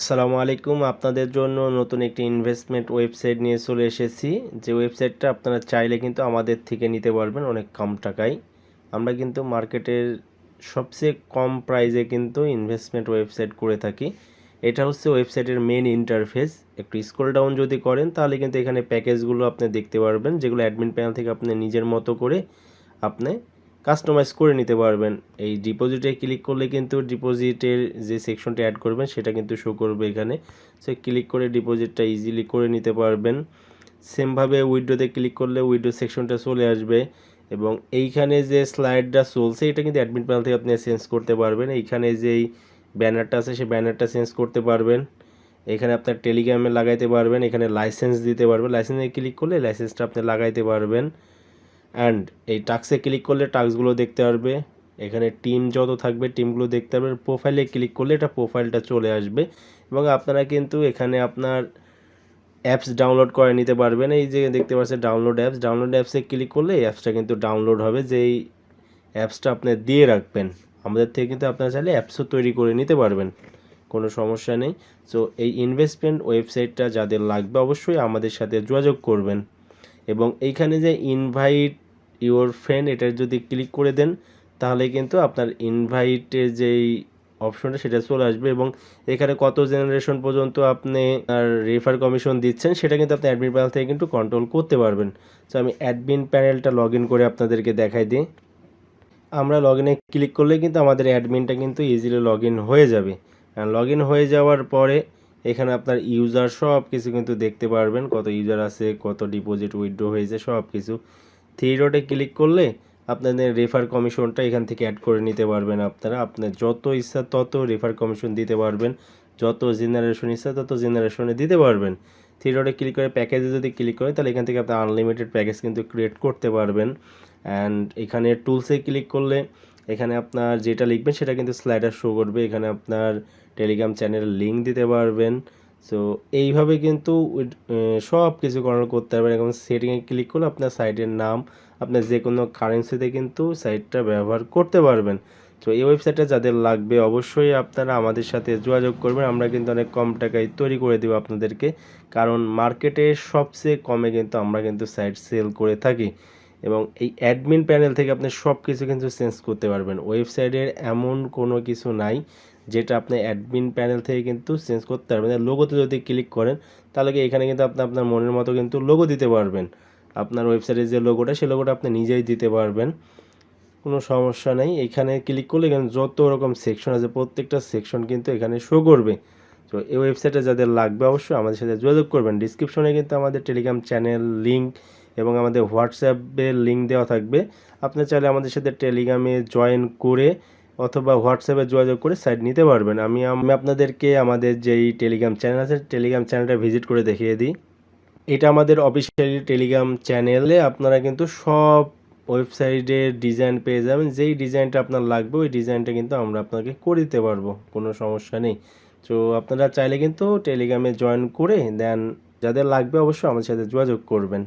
আসসালামু আলাইকুম। আপনাদের জন্য নতুন একটি ইনভেস্টমেন্ট ওয়েবসাইট নিয়ে চলে এসেছি। যে ওয়েবসাইটটা আপনারা চাইলে কিন্তু আমাদের থেকে নিতে পারবেন অনেক কম টাকায়। আমরা কিন্তু মার্কেটের সবচেয়ে কম প্রাইসে কিন্তু ইনভেস্টমেন্ট ওয়েবসাইট করে থাকি। এটা হচ্ছে ওয়েবসাইটের মেন ইন্টারফেস একটু স্ক্রল ডাউন যদি করেন, তাহলে কিন্তু এখানে প্যাকেজগুলো আপনি দেখতে পারবেন, যেগুলো অ্যাডমিন প্যানেল থেকে আপনি নিজের মতো করে আপনি কাস্টমাইজ করে নিতে পারবেন। এই ডিপোজিটে ক্লিক করলে কিন্তু ডিপোজিটের যে সেকশনটা অ্যাড করবেন, সেটা কিন্তু শো করবে এখানে। সো ক্লিক করে ডিপোজিটটা ইজিলি করে নিতে পারবেন। সেমভাবে উইডোতে ক্লিক করলে উইডো সেকশনটা চলে আসবে এবং এইখানে যে স্লাইডটা চলছে, এটা কিন্তু অ্যাডমিন প্যানেল থেকে আপনি চেঞ্জ করতে পারবেন। এইখানে যেই ব্যানারটা আছে, সেই ব্যানারটা চেঞ্জ করতে পারবেন। এখানে আপনার টেলিগ্রামে লাগাইতে পারবেন, এখানে লাইসেন্স দিতে পারবেন। লাইসেন্সে ক্লিক করলে লাইসেন্সটা আপনি লাগাইতে পারবেন। অ্যান্ড এই টাক্সে ক্লিক করলে টাক্সগুলো দেখতে পারবে। এখানে টিম যত থাকবে টিমগুলো দেখতে পারবে। প্রোফাইলে ক্লিক করলে এটা প্রোফাইলটা চলে আসবে। এবং আপনারা কিন্তু এখানে আপনার অ্যাপস ডাউনলোড করে নিতে পারবেন। এই যে দেখতে পাচ্ছেন ডাউনলোড অ্যাপস ডাউনলোড অ্যাপসে ক্লিক করলে এই অ্যাপসটা কিন্তু ডাউনলোড হবে। যেই অ্যাপসটা আপনি দিয়ে রাখবেন, আমাদের থেকে কিন্তু আপনারা চাইলে অ্যাপসও তৈরি করে নিতে পারবেন। কোনো সমস্যা নেই। সো এই ইনভেস্টমেন্ট ওয়েবসাইটটা যাদের লাগবে, অবশ্যই আমাদের সাথে যোগাযোগ করবেন। এবং এইখানে যে ইনভাইট ইওর ফ্রেন্ড এটা যদি ক্লিক করে দেন, তাহলে কিন্তু আপনার ইনভাইটের যেই অপশনটা সেটা চলে আসবে এবং এখানে কত জেনারেশন পর্যন্ত আপনি আর রেফার কমিশন দিচ্ছেন সেটা কিন্তু আপনি অ্যাডমিন প্যানেল থেকে কিন্তু কন্ট্রোল করতে পারবেন। তো আমি অ্যাডমিন প্যানেলটা লগ করে আপনাদেরকে দেখাই দিই। আমরা লগ ক্লিক করলে কিন্তু আমাদের অ্যাডমিনটা কিন্তু ইজিলি লগ হয়ে যাবে। লগ হয়ে যাওয়ার পরে এখানে আপনার ইউজার সব কিছু কিন্তু দেখতে পারবেন, কত ইউজার আছে, কত ডিপোজিট উইথড্র হয়েছে সব কিছু থ্রি ডটে ক্লিক করলে আপনাদের রেফার কমিশনটা এখান থেকে অ্যাড করে নিতে পারবেন আপনারা। আপনার যত ইচ্ছা তত রেফার কমিশন দিতে পারবেন। যত জেনারেশন ইচ্ছা তত জেনারেশনে দিতে পারবেন। থ্রি ডটে ক্লিক করে প্যাকেজে যদি ক্লিক করেন, তাহলে এখান থেকে আপনি আনলিমিটেড প্যাকেজ কিন্তু ক্রিয়েট করতে পারবেন। অ্যান্ড এখানে টুলসে ক্লিক করলে এখানে আপনার যেটা লিখবেন সেটা কিন্তু স্লাইডার শো করবে। এখানে আপনার টেলিগ্রাম চ্যানেল লিঙ্ক দিতে পারবেন। সো এইভাবে কিন্তু সব কিছু কন্ট্রোল করতে পারবেন। এবং সেটিংয়ে ক্লিক করলে আপনার সাইটের নাম, আপনার যে কোনো কারেন্সিতে কিন্তু সাইটটা ব্যবহার করতে পারবেন। তো এই ওয়েবসাইটটা যাদের লাগবে অবশ্যই আপনারা আমাদের সাথে যোগাযোগ করবেন। আমরা কিন্তু অনেক কম টাকায় তৈরি করে দেবো আপনাদেরকে। কারণ মার্কেটে সবচেয়ে কমে কিন্তু আমরা কিন্তু সাইট সেল করে থাকি। এবং এই অ্যাডমিন প্যানেল থেকে আপনি সব কিছু কিন্তু চেঞ্জ করতে পারবেন। ওয়েবসাইটের এমন কোনো কিছু নাই যেটা আপনি অ্যাডমিন প্যানেল থেকে কিন্তু চেঞ্জ করতে পারবেন। লোগোতে যদি ক্লিক করেন, তাহলে কি এখানে কিন্তু আপনি আপনার মনের মতো কিন্তু লোগো দিতে পারবেন। আপনার ওয়েবসাইটের যে লোগোটা সেই লোগোটা আপনি নিজেই দিতে পারবেন। কোনো সমস্যা নেই। এখানে ক্লিক করলে এখানে যত রকম সেকশন আছে, প্রত্যেকটা সেকশন কিন্তু এখানে শো করবে। তো এই ওয়েবসাইটে যাদের লাগবে অবশ্যই আমাদের সাথে যোগাযোগ করবেন। ডিসক্রিপশনে কিন্তু আমাদের টেলিগ্রাম চ্যানেল লিঙ্ক এবং আমাদের হোয়াটসঅ্যাপের লিঙ্ক দেওয়া থাকবে। আপনি চাইলে আমাদের সাথে টেলিগ্রামে জয়েন করে অথবা হোয়াটসঅ্যাপে যোগাযোগ করে সাইট নিতে পারবেন। আমি আমি আপনাদেরকে আমাদের যেই টেলিগ্রাম চ্যানেল আছে টেলিগ্রাম চ্যানেলটা ভিজিট করে দেখিয়ে দিই। এটা আমাদের অফিসিয়ালি টেলিগ্রাম চ্যানেলে আপনারা কিন্তু সব ওয়েবসাইটের ডিজাইন পেয়ে যাবেন। যেই ডিজাইনটা আপনার লাগবে, ওই ডিজাইনটা কিন্তু আমরা আপনাকে করে দিতে পারব। কোনো সমস্যা নেই। তো আপনারা চাইলে কিন্তু টেলিগ্রামে জয়েন করে দেন যাদের লাগবে অবশ্যই আমাদের সাথে যোগাযোগ করবেন।